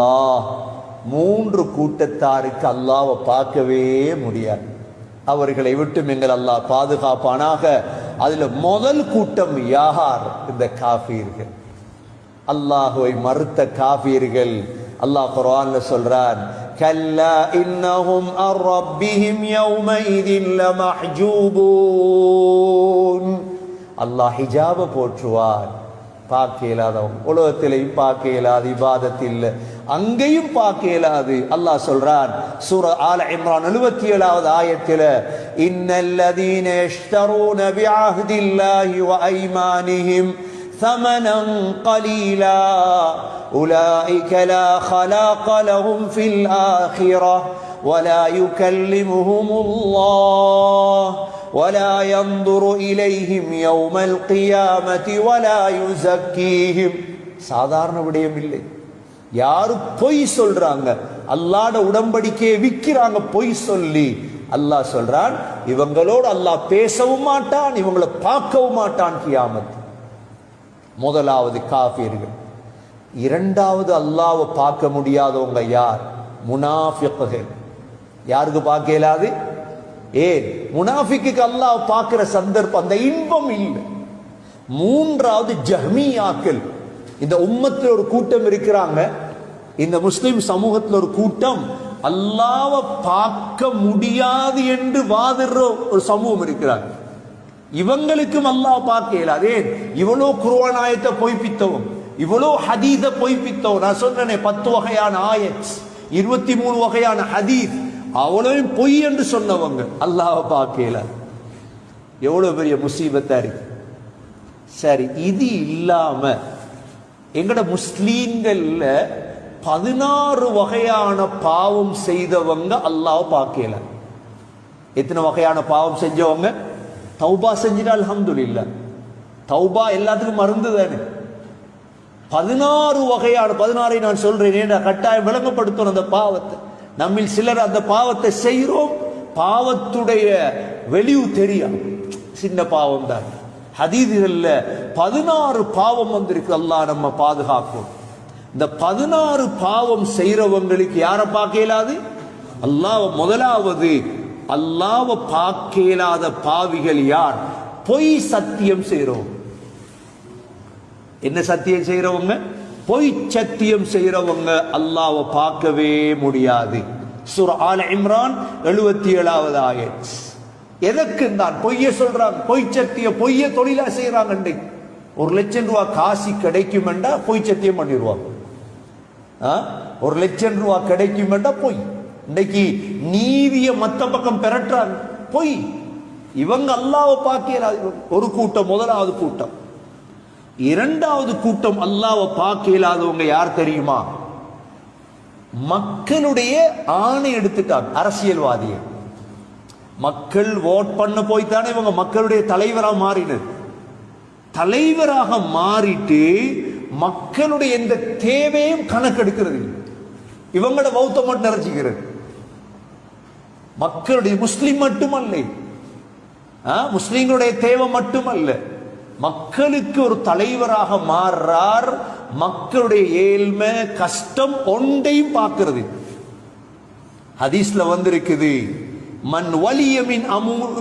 அல்லாஹ் மூன்று கூட்டத்தாருக்கு அல்லாவை பார்க்கவே முடியாது. அவர்களை விட்டு எங்கள் அல்லாஹ் பாதுகாப்பானாக. அதுல முதல் கூட்டம் யார்? இந்த காஃபீர்கள். அல்லாஹுவை மறுத்த காஃபீர்கள். அல்லாஹ் குர்ஆன்ல சொல்றான் கல்லா இன்னஹும் அர் ரப்பிஹிம் லமஹ்ஜூபூன். அல்லாஹ் ஹிஜாப போற்றுவார் பார்க்க இயலாதவங்க உலகத்திலையும் பார்க்க இயலாது இபாதத்தில் அங்கேயும் பார்க்க இயலாது அல்லாஹ் சொல்றான் சூர ஆல இம்ரான் எழுபத்தி ஏழாவது ஆயத்தில் இன்னல்லதீன யஷ்தரூன பிஅஹ்தில்லாஹி வ ஐமானிஹிம் ثمنا قليلا أولئك لا خلاق لهم في الآخرة ولا يكلمهم الله ولا ينظر إليهم يوم القيامة ولا يزكيهم சாதாரண விடயம் இல்லை யாரு பொய் சொல்றாங்க? அல்லாட உடம்படிக்கையை விற்கிறாங்க பொய் சொல்லி. அல்லாஹ் சொல்றான் இவங்களோடு அல்லாஹ் பேசவும் மாட்டான் இவங்களை பார்க்கவும் மாட்டான் கியாமத். முதலாவது காஃபியர்கள் இரண்டாவது அல்லாவை பார்க்க முடியாதவங்க யார்? முனாஃபிக்குகள். யாருக்கு பார்க்க இயலாது ஏன்? முனாஃபிக்கு அல்லாஹ் பார்க்கிற சந்தர்ப்பம் அந்த இன்பம் இல்லை. மூன்றாவது ஜஹ்மியாக்கள். இந்த உம்மத்தில் ஒரு கூட்டம் இருக்கிறாங்க. இந்த முஸ்லிம் சமூகத்தில் ஒரு கூட்டம். அல்லாவை பார்க்க முடியாது என்று வாதிடுற ஒரு சமூகம் இருக்கிறாங்க. இவங்களுக்கும் அல்லாஹ் பார்க்க இயலாது. இவ்வளோ குருவானாயத்தை பொய்ப்பித்தவும் இவ்வளோ ஹதீத பொய்ப்பித்தவும் நான் சொல்றேனே பத்து வகையான ஆயத் இருபத்தி மூணு வகையான ஹதீத் அவ்வளவையும் பொய் என்று சொன்னவங்க அல்லாஹ் பார்க்க இயலாது. எவ்வளோ பெரிய முசீபத்தா இருக்கு. சரி இது இல்லாமல் எங்கட முஸ்லீம்கள்ல பதினாறு வகையான பாவம் செய்தவங்க அல்லாஹ் பார்க்கல எத்தனை வகையான பாவம் செஞ்சவங்க? தௌபா செஞ்சிட்டா அல்ஹம்துலில்லா. தௌபா எல்லாத்துக்கும் மருந்து தானே. பதினாறு வகையான பதினாறை நான் சொல்றேன் நான் கட்டாயம் விளங்கப்படுத்தணும் அந்த பாவத்தை. நம்மில் சிலர் அந்த பாவத்தை செய்கிறோம் பாவத்துடைய வெளிவு தெரியும். சின்ன பாவம் தான் ஹதீதுகளில் பதினாறு பாவம் வந்திருக்கு. அல்லாஹ் நம்ம பாதுகாக்கும். இந்த பதினாறு பாவம் செய்கிறவங்களுக்கு யாரை பார்க்க இயலாது? அல்லாஹ் முதலாவது அல்லாவை பார்க்க இயலாத பாவிகள் யார்? பொய் சத்தியம் செய்கிறோம் என்ன சத்தியம் செய்கிறவங்க பொய் சத்தியம் செய்கிறவங்க அல்லாவை பார்க்கவே முடியாது. சுர் ஆல இம்ரான் எழுபத்தி ஏழாவது ஆயிடுச்சு எதற்கு தான் பொய்ய சொல்றாங்க? பொய் சத்திய பொய்ய தொழிலா செய்யறாங்க இன்றைக்கு ஒரு லட்சம் ரூபாய் காசி கிடைக்கும் என்றா பொய் சத்தியம் பண்ணிடுவாங்க. ஆ? ஒரு லட்சம் ரூபாய் கிடைக்கும் என்றா பொய். இன்னைக்கு நீதிய மத்த பக்கம் பெறட்டுறாங்க பொய். இவங்க அல்லாவை பார்க்கிறாங்க ஒரு கூட்டம் முதலாவது கூட்டம். இரண்டாவது கூட்டம் அல்லாவை பார்க்க இல்லாதவங்க யார் தெரியுமா? மக்களுடைய ஆணை எடுத்துட்டாங்க அரசியல்வாதியை மக்கள் ஓட் பண்ண போய்த்தானே இவங்க மக்களுடைய தலைவராக மாறினர் தலைவராக மாறிட்டு மக்களுடைய எந்த தேவையும் கணக்கெடுக்கிறது. இவங்களோட பௌத்தம் மட்டும் நிறைச்சிக்கிறது மக்களுடைய முஸ்லீம் மட்டுமல்ல. முஸ்லீம்களுடைய தேவை மட்டுமல்ல. மக்களுக்கு ஒரு தலைவராக மாறுறார். மக்களுடைய ஏழ்மை கஷ்டம் ஒன்றையும் பார்க்கிறது. ஹதீஸ்ல வந்திருக்குது. மன் வலியமின்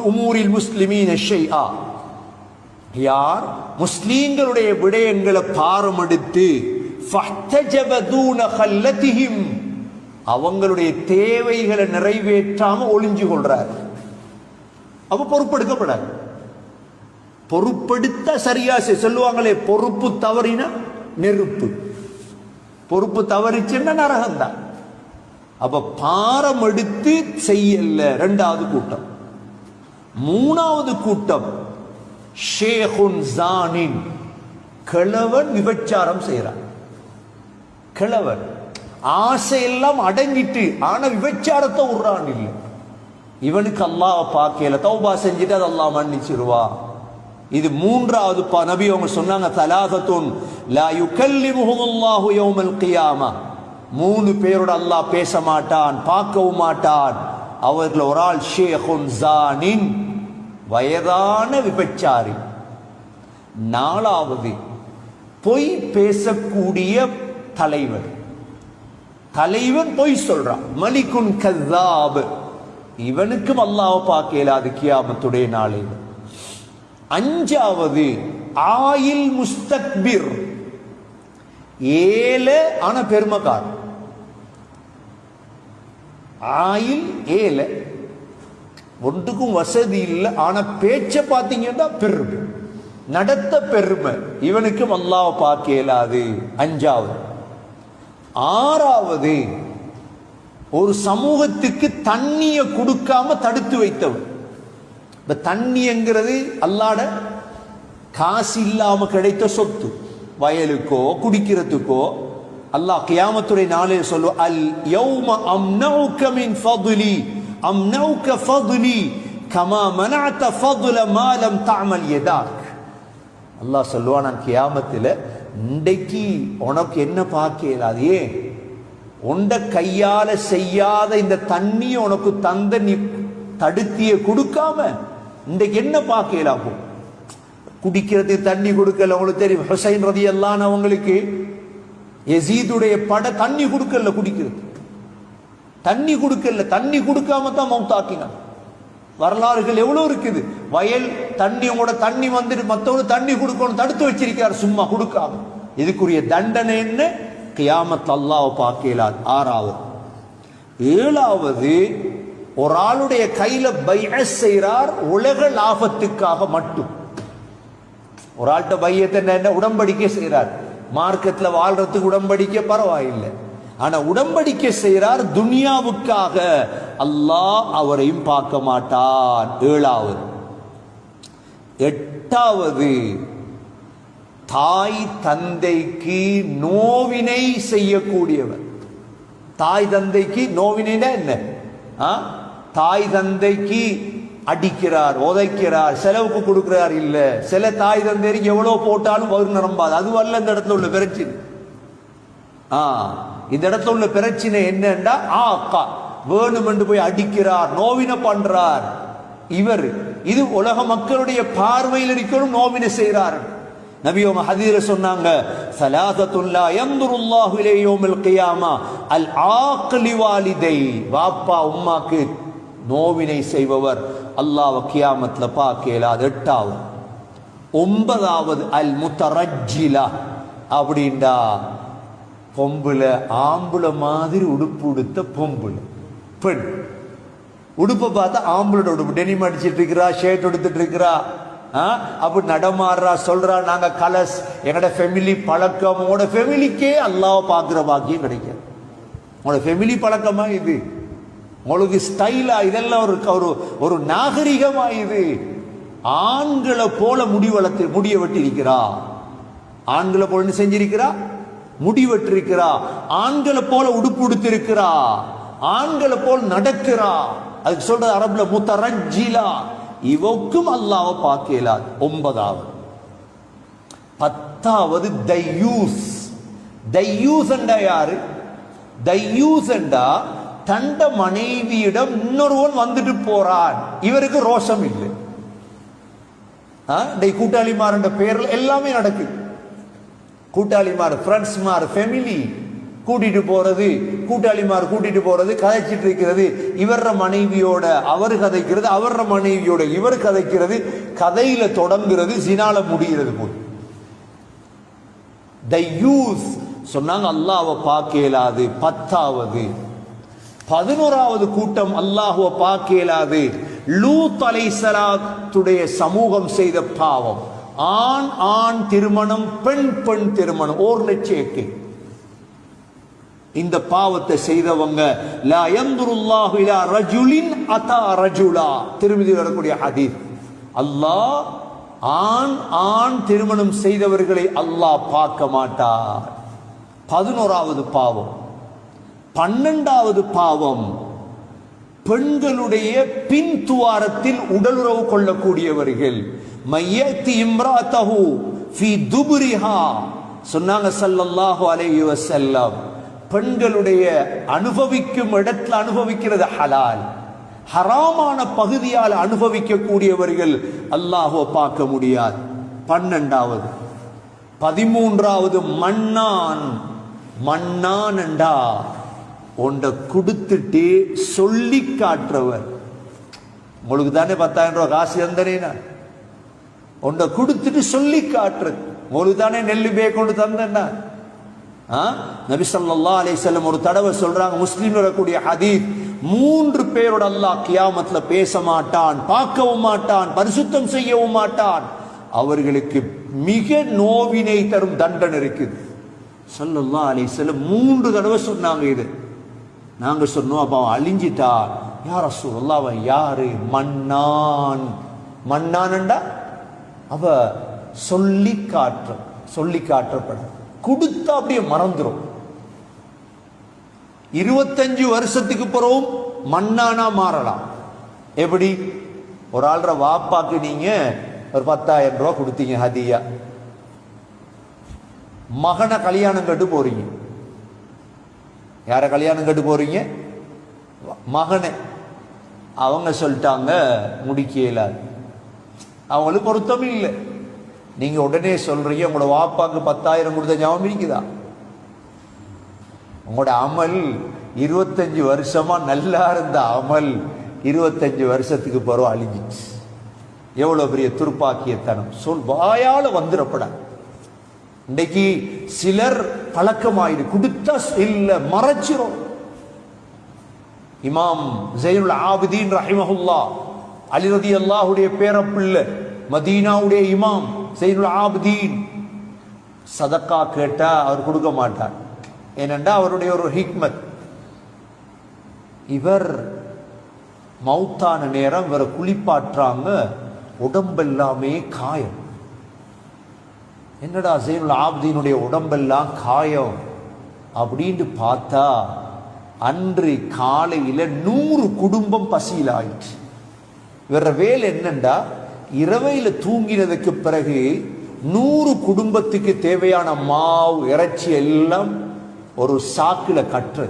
உமூரில் முஸ்லிமீன ஷெய்ஆ யார்? முஸ்லீம்களுடைய விடயங்களை பாரமெடுத்து ஃபஹ்தஜப அவங்களுடைய தேவைகளை நிறைவேற்றாம ஒளிஞ்சு கொள்றார். அப்ப பொறுப்பெடுக்கப்படாது. பொறுப்பெடுத்த சரியா செய்- சொல்லுவாங்களே பொறுப்பு தவறின நெருப்பு. பொறுப்பு தவறிச்சுன்னா நரகம்தான். அப்ப பாரம் எடுத்து செய்யல ரெண்டாவது கூட்டம். மூணாவது கூட்டம் ஷேகுன் ஜானின் கிழவன் விபச்சாரம் செய்யறான் கிழவன் ஆசையெல்லாம் அடங்கிட்டு ஆனா விபச்சாரத்தை விடுறான் இல்லை. இவனுக்கு அல்லாஹ் பார்க்கல தௌபா செஞ்சுட்டு அது அல்லா மன்னிச்சிருவா. இது மூன்றாவது நபி அவங்க சொன்னாங்க தலாதத்துன் லா யுகல்லிமுஹுல்லாஹு யௌமல் கியாமா. மூணு பேரோட அல்லாஹ் பேச மாட்டான் பார்க்கவும் மாட்டான். அவர்கள் ஒரு ஆள் ஷேகுன் ஜானின் வயதான விபச்சாரி. நாலாவது பொய் பேசக்கூடிய தலைவர். தலைவன் பொய் சொல்றான். மலிக்குன் கல்லாப் இவனுக்கும் அல்லாவை பார்க்க இயலாது கியாமத்துடைய நாளில் அஞ்சாவது ஆயில் முஸ்தக்பிர். ஏழு ஆன பெருமக்காரன். ஆயில் ஏல. ஒன்றுக்கும் வசதி இல்லை. ஆனால் பேச்சை பார்த்தீங்கன்னா பெருமை. நடத்த பெருமை. இவனுக்கும் அல்லாவை பார்க்க இயலாது அஞ்சாவது. ஆறாவது ஒரு சமூகத்துக்கு தண்ணியை கொடுக்காம தடுத்து வைத்தவன். இப்ப தண்ணிங்கிறது அல்லாட காசு இல்லாம கிடைத்த சொத்து. வயலுக்கோ குடிக்கிறதுக்கோ அல்லாஹ் கியாமத்துடைய நாளில் சொல்லு அல் யௌம அம்னௌக மின் ஃபதுலி அம்னௌக ஃபதுலி கமா மனஅத ஃபதுல மா லம் தஅமல் யதாக். அல்லாஹ் சொல்லுவான் நான் கியாமத்தில் இன்றைக்கு உனக்கு என்ன பார்க்கல அது ஏன்? உண்ட கையால செய்யாத இந்த தண்ணியை உனக்கு தந்த நீ தடுத்திய கொடுக்காம இன்றைக்கு என்ன பார்க்கலாம் போ குடிக்கிறதுக்கு தண்ணி கொடுக்கல உங்களுக்கு தெரியும். ஹுசைன் ரதி எல்லாம் அவங்களுக்கு எசீதுடைய பட தண்ணி கொடுக்கல குடிக்கிறது. தண்ணி கொடுக்கல தண்ணி கொடுக்காம தான் மவுத்தாக்கினான் வரலாறுகள் எவ்வளவு இருக்குது? வயல் தண்ணி உங்களோட தண்ணி வந்துட்டு மற்றவங்க தண்ணி கொடுக்கணும் தடுத்து வச்சிருக்கார் சும்மா கொடுக்காம. இதுக்குரிய தண்டனை என்ன? கியாமத் அல்லாவை பார்க்கலாது ஆறாவது. ஏழாவது ஒரு ஆளுடைய கையில பைய செய்கிறார் உலக லாபத்துக்காக மட்டும். ஒரு ஆள்கிட்ட பையத்தை என்ன உடம்படிக்கை செய்கிறார் மார்க்கத்தில் வாழ்றதுக்கு உடம்படிக்கை பரவாயில்லை. ஆனா உடம்படிக்கை செய்கிறார் துனியாவுக்காக. அல்லாஹ் அவரையும் பார்க்க மாட்டான். ஏழாவது. எட்டாவது. தாய் தந்தைக்கு நோவினை செய்யக்கூடியவர். தாய் தந்தைக்கு நோவினைனா என்ன? ஆ? தாய் தந்தைக்கு அடிக்கிறார் உதைக்கிறார் செலவுக்கு கொடுக்கிறார் இல்ல. சில தாய் தந்தைக்கு எவ்வளவு போட்டாலும் வரும் நிரம்பாது. அது வரல இந்த இடத்துல உள்ள பிரச்சனை. ஆ இந்த இடத்துல உள்ள பிரச்சனை என்னன்னா ஆ அக்கா வேணுமென்று போய் அடிக்கிறார் நோவின பண்றார். இவர் இது உலக மக்களுடைய பார்வையில் இருக்கணும் நோவினை செய்கிறார். நபி ஹதீர சொன்னாங்க சலாசத்துல்லா எந்துருல்லாஹு இலைஹி கியாமா. அல் ஆக்லி வாலிதை. வாப்பா உம்மாக்கு நோவினை செய்பவர். அல்லாஹ் கியாமத்தில் பார்க்கல அது எட்டாவது ஒன்பதாவது அல் முத்தரஜிலா அப்படின்டா பொம்புல ஆம்புல மாதிரி உடுப்பு உடுத்த பொம்புல பெண் உடுப்பை பார்த்தா ஆம்பளோட உடுப்பு டெனிம் அடிச்சிட்டு இருக்கிறா ஷர்ட் எடுத்துட்டு இருக்கிறா ஆ, அப்படி நடமாடுறா சொல்றா நாங்க கலஸ் எங்களோட ஃபெமிலி பழக்கம் உங்களோட ஃபெமிலிக்கே அல்லாவை பார்க்குற பாக்கியம் கிடைக்கும் உங்களோட ஃபெமிலி பழக்கமா இது உங்களுக்கு ஸ்டைலா இதெல்லாம் ஒரு ஒரு ஒரு நாகரிகமா இது. ஆண்களை போல முடி வளர்த்து முடிய வெட்டிருக்கிறா ஆண்களை போல செஞ்சிருக்கிறா? முடி வெட்டிருக்கிறா. ஆண்களை போல உடுப்பு உடுத்திருக்கிறா. ஆண்களை போல் நடக்கிறா. அதுக்கு சொல்றது அரபுல முத்தரஜிலா இவக்கும் அல்லாவ பார்க்கலாது ஒன்பதாவது. பத்தாவது தையூஸ். தையூஸ் என்றா யாரு? தையூஸ் என்றா தண்ட மனைவியிடம் இன்னொருவன் வந்துட்டு போறான். இவருக்கு ரோஷம் இல்லை. டை கூட்டாளிமார் என்ற எல்லாமே நடக்குது கூட்டாளிமார் ஃப்ரெண்ட்ஸ்மார் ஃபெமிலி கூட்டிட்டு போறது கூட்டாளிமார் கூட்டிட்டு போறது கதைச்சிட்டு இருக்கிறது. இவர மனைவியோட அவர் கதைக்கிறது அவர மனைவியோட இவர் கதைக்கிறது கதையில தொடங்குறது சினால முடிகிறது போல். த யூஸ் சொன்னாங்க அல்லாவை பார்க்க இயலாது பத்தாவது. பதினோராவது கூட்டம் அல்லாஹுவ பார்க்க இயலாது லூத் அலைசலாத்துடைய சமூகம் செய்த பாவம். ஆண் ஆண் திருமணம் பெண் பெண் திருமணம். ஓர் லட்சேக்கு இந்த பாவத்தை செய்தவங்க லா யந்துருல்லாஹு இலா ரஜுலின் அதா ரஜுலா. திருமதி வரக்கூடிய ஹதீஸ். அல்லாஹ் ஆண் ஆண் திருமணம் செய்தவர்களை அல்லாஹ் பார்க்க மாட்டார். பதினோராவது பாவம். பன்னெண்டாவது பாவம் பெண்களுடைய பின் துவாரத்தில் உடலுறவு கொள்ளக்கூடியவர்கள். மையத்தி இம்ராத்தஹு ஃபி துபுரிஹா சொன்னாங்க சல்லல்லாஹு அலைஹி வஸல்லம். பெண்களுடைய அனுபவிக்கும் இடத்துல அனுபவிக்கிறது ஹலால். ஹராமான பகுதியால் அனுபவிக்கக்கூடியவர்கள் அல்லாஹோ பார்க்க முடியாது. பன்னெண்டாவது. பதிமூன்றாவது மண்ணான் மண்ணான் என்றா உன்னை கொடுத்துட்டு சொல்லி காட்டுறவர். உங்களுக்கு தானே பத்தாயிரம் ரூபா காசு தந்தனேனா? உன்னை கொடுத்துட்டு சொல்லி காட்டுறது உங்களுக்கு தானே நெல் பே கொண்டு தந்தேன்னா? ஆ? நபி ஸல்லல்லாஹு அலைஹி ஒரு தடவை சொல்றாங்க முஸ்லீம் வரக்கூடிய ஹதீத் மூன்று பேரோட அல்லாஹ் கியாமத்துல பேச மாட்டான் பார்க்கவும் மாட்டான் பரிசுத்தம் செய்யவும் மாட்டான். அவர்களுக்கு மிக நோவினை தரும் தண்டனை இருக்குது. சொல்லல்லா அலைஹி மூன்று தடவை சொன்னாங்க இது. நாங்க சொன்னோம் அப்போ அவன் அழிஞ்சிட்டா. யார் ரசூல் அவன் யாரு? மன்னான். மன்னான்டா அவ சொல்லி காற்ற சொல்லி காற்றப்பட கொடுத்தா அப்படியே மறந்துரும். இருபத்தஞ்சு வருஷத்துக்கு பிறகும் மண்ணானா மாறலாம். எப்படி? ஒரு ஆள்ற வாப்பாக்கு நீங்க ஒரு பத்தாயிரம் ரூபாய் கொடுத்தீங்க ஹதியா. மகனை கல்யாணம் கட்டு போறீங்க. யாரை கல்யாணம் கட்டு போறீங்க? மகனை. அவங்க சொல்லிட்டாங்க முடிக்க இயலாது அவங்களுக்கு பொருத்தம் இல்லை. நீங்க உடனே சொல்றீங்க உங்களோட வாப்பாக்கு பத்தாயிரம் கொடுத்த ஞாபகம் இருக்குதா? உங்களோட அமல் இருபத்தஞ்சு வருஷமா நல்லா இருந்த அமல் இருபத்தஞ்சு வருஷத்துக்கு பிறகு அழிஞ்சிச்சு. எவ்வளோ பெரிய துர்ப்பாக்கியத்தனம். சொல் வாயால் வந்துடப்படாது. இன்னைக்கு சிலர் பழக்கமாயிரு கொடுத்தா இல்ல மறைச்சிரும். இமாம் ஜெயினுல் ஆபிதீன் ரஹிமஹுல்லா அலிரதி அல்லாஹுடைய பேரப்பிள்ளை மதீனாவுடைய இமாம் ஜெயினுல் ஆபிதீன் சதக்கா கேட்டா அவர் கொடுக்க மாட்டார். ஏனென்றா அவருடைய ஒரு ஹிக்மத். இவர் மௌத்தான நேரம் இவரை குளிப்பாட்டுறாங்க உடம்பெல்லாமே காயம். என்னடா ஜெயினுல் ஆப்தீனுடைய உடம்பெல்லாம் காயம் அப்படின்ட்டு பார்த்தா அன்று காலையில் நூறு குடும்பம் பசியில் ஆயிடுச்சு. வேற வேலை என்னண்டா? இரவையில் தூங்கினதுக்கு பிறகு நூறு குடும்பத்துக்கு தேவையான மாவு இறைச்சி எல்லாம் ஒரு சாக்கில் கற்று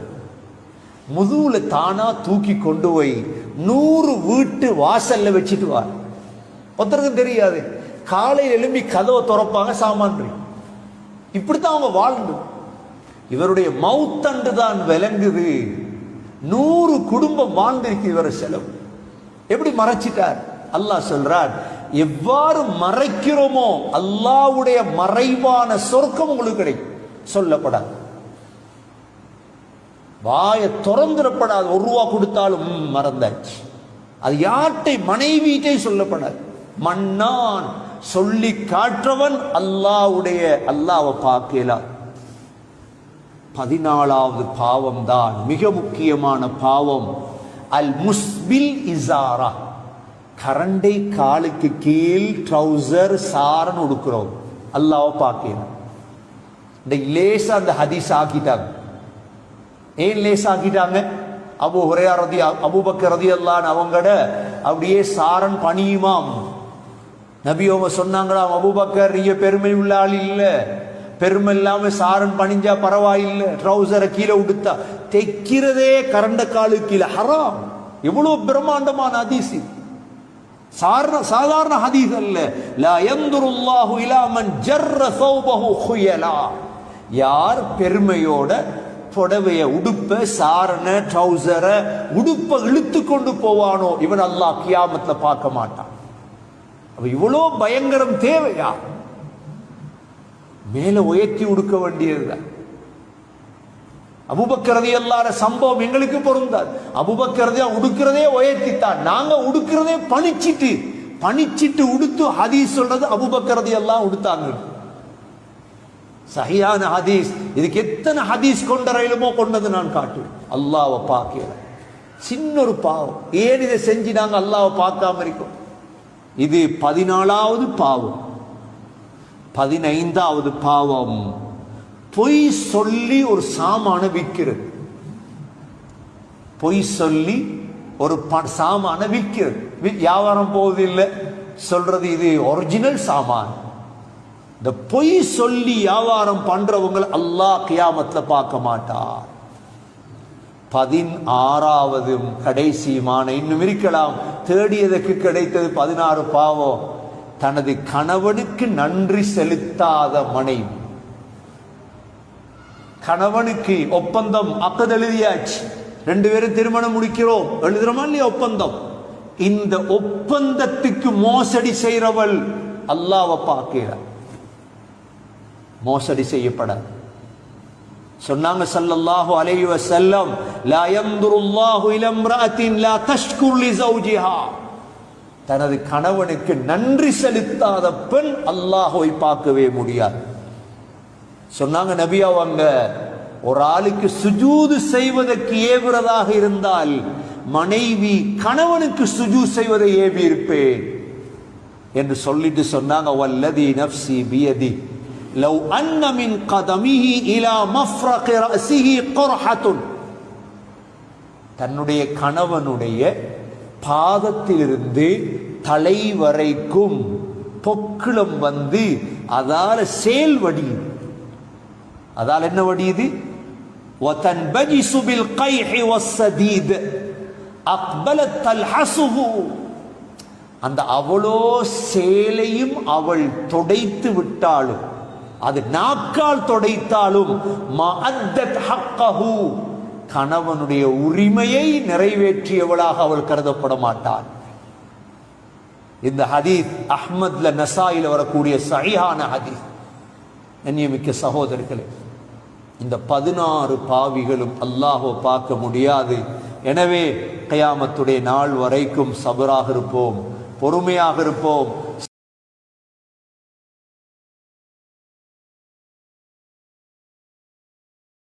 முதுகுல தானா தூக்கி கொண்டு போய் நூறு வீட்டு வாசல்ல வச்சுட்டு வார் ஒருத்தருக்கும் தெரியாது. காலையில் எழும்பி கதவை திறப்பாங்க சாமான்றி இப்படித்தான் அவங்க வாழ்ந்து. இவருடைய மவுத்தண்டு தான் விளங்குது. நூறு குடும்பம் வாழ்ந்திருக்கு இவர் செலவு. எப்படி மறைச்சிட்டார்? அல்லாஹ் சொல்றார் எவ்வாறு மறைக்கிறோமோ அல்லாவுடைய மறைவான சொர்க்கம் உங்களுக்கு கிடைக்கும். சொல்லப்படாது. வாய திறந்துடப்படாது. ஒரு ரூபா கொடுத்தாலும் மறந்தாச்சு. அது யார்கிட்ட மனைவியிட்டே சொல்லப்படாது. மன்னான் சொல்லி காற்றவன் அல்லாவுடைய அல்லாவை பார்க்கலாம் பதினாலாவது பாவம் தான் மிக முக்கியமான பாவம். அல் முஸ்பில் இசாரா. கரண்டை காலுக்கு கீழ் ட்ரௌசர் சாரன் உடுக்கிறோம். அல்லாவை பார்க்கலாம் இந்த லேசா அந்த ஹதீஸ் ஆக்கிட்டாங்க. ஏன் லேஸ் ஆக்கிட்டாங்க? அபு ஹுரையா ரதி அபூபக்கர் ரதி அல்லான் அவங்கட அப்படியே சாரன் பணியுமாம். நபி அவங்க சொன்னாங்களாம் அபூபக்கர் நீங்க பெருமை உள்ள ஆள் இல்லை. பெருமை இல்லாம சாரன் பணிஞ்சா பரவாயில்லை. ட்ரௌசரை கீழே உடுத்தா. தைக்கிறதே கரண்ட காலு கீழே. ஹராம். எவ்வளவு பிரம்மாண்டமான அதிசி சாரண சாதாரண ஹதீஸ் அல்ல. லா யந்துருல்லாஹு இலா மன் ஜர்ர சௌபஹு ஹுயலா. யார் பெருமையோட புடவைய உடுப்ப சாரண ட்ரௌசரை உடுப்ப இழுத்து கொண்டு போவானோ இவன் அல்லாஹ் கியாமத்துல பார்க்க மாட்டான். அப்ப இவ்வளோ பயங்கரம் தேவையா? மேல உயர்த்தி உடுக்க வேண்டியதுதான். அபுபக்கரதி எல்லார சம்பவம் எங்களுக்கு பொருந்தாது. அபுபக்கரதியா உடுக்கிறதே உயர்த்தித்தான். நாங்க உடுக்கிறதே பணிச்சிட்டு பணிச்சிட்டு உடுத்து ஹதீஸ் சொல்றது அபுபக்கரதி எல்லாம் உடுத்தாங்க. சஹியான ஹதீஸ். இதுக்கு எத்தனை ஹதீஸ் கொண்ட ரயிலுமோ கொண்டது நான் காட்டுவேன். அல்லாவை பார்க்கிறேன் சின்ன ஒரு பாவம். ஏன் இதை செஞ்சு நாங்கள் அல்லாவை பார்க்காம இருக்கோம்? இது பதினாலாவது பாவம். பதினைந்தாவது பாவம். பொய் சொல்லி ஒரு சாமான விற்கிறது பொய் சொல்லி ஒரு ப- சாமான விற்கிறது வியாபாரம் போவதில்லை. சொல்றது இது ஒரிஜினல் சாமான். இந்த பொய் சொல்லி வியாபாரம் பண்றவங்க அல்லாஹ் கியாமத்தில் பார்க்க மாட்டார் பதினாறாவது கடைசியுமான இன்னும் இருக்கலாம். தேடியதற்கு கிடைத்தது பதினாறு பாவம். தனது கணவனுக்கு நன்றி செலுத்தாத மனைவி. கணவனுக்கு ஒப்பந்தம் அப்பது எழுதியாச்சு. ரெண்டு பேரும் திருமணம் முடிக்கிறோம். எழுதுறோமா இல்லையா ஒப்பந்தம்? இந்த ஒப்பந்தத்துக்கு மோசடி செய்கிறவள் அல்லாவை பார்க்கிறார் மோசடி செய்யப்படாது. சொன்னாங்க சல்லல்லாஹு அலைஹி வஸல்லம் லா யம்துருல்லாஹு இலம்ராத்தின் லா தஷ்குர் லி ஜௌஜிஹா தனது கணவனுக்கு நன்றி செலுத்தாத பெண் அல்லாஹ்வை பார்க்கவே முடியாது. சொன்னாங்க நபி அவங்க ஒரு ஆளுக்கு சுஜூது செய்வதற்கு ஏவுறதாக இருந்தால் மனைவி கணவனுக்கு சுஜூ செய்வதை ஏவி இருப்பேன் என்று சொல்லிட்டு சொன்னாங்க வல்லதி நப்சி பியதி. லவ் அன்ன மின் கதமிஹி இலா மஃப்ரக ரஸிஹி குர்ஹத்துன் தன்னுடைய கணவனுடைய பாதத்திலிருந்து தலை வரைக்கும் பொக்கிளம் வந்து அதால சேல் வடியுது அதால் என்ன வடியுது وتنبجس بالقيح والسديد أقبلت تلحسه அந்த அவளோ சேலையும் அவள் தொடைத்து விட்டாலும் அது நாக்கால் தொடைத்தாலும் கணவனுடைய உரிமையை நிறைவேற்றியவளாக அவள் கருதப்பட மாட்டாள் இந்த ஹதீத் அஹ்மத்ல நசாயில வரக்கூடிய சரியான ஹதீத் கண்ணியமிக்க சகோதரர்களே இந்த பதினாறு பாவிகளும் அல்லாஹோ பார்க்க முடியாது. எனவே கயாமத்துடைய நாள் வரைக்கும் சபராக இருப்போம் பொறுமையாக இருப்போம்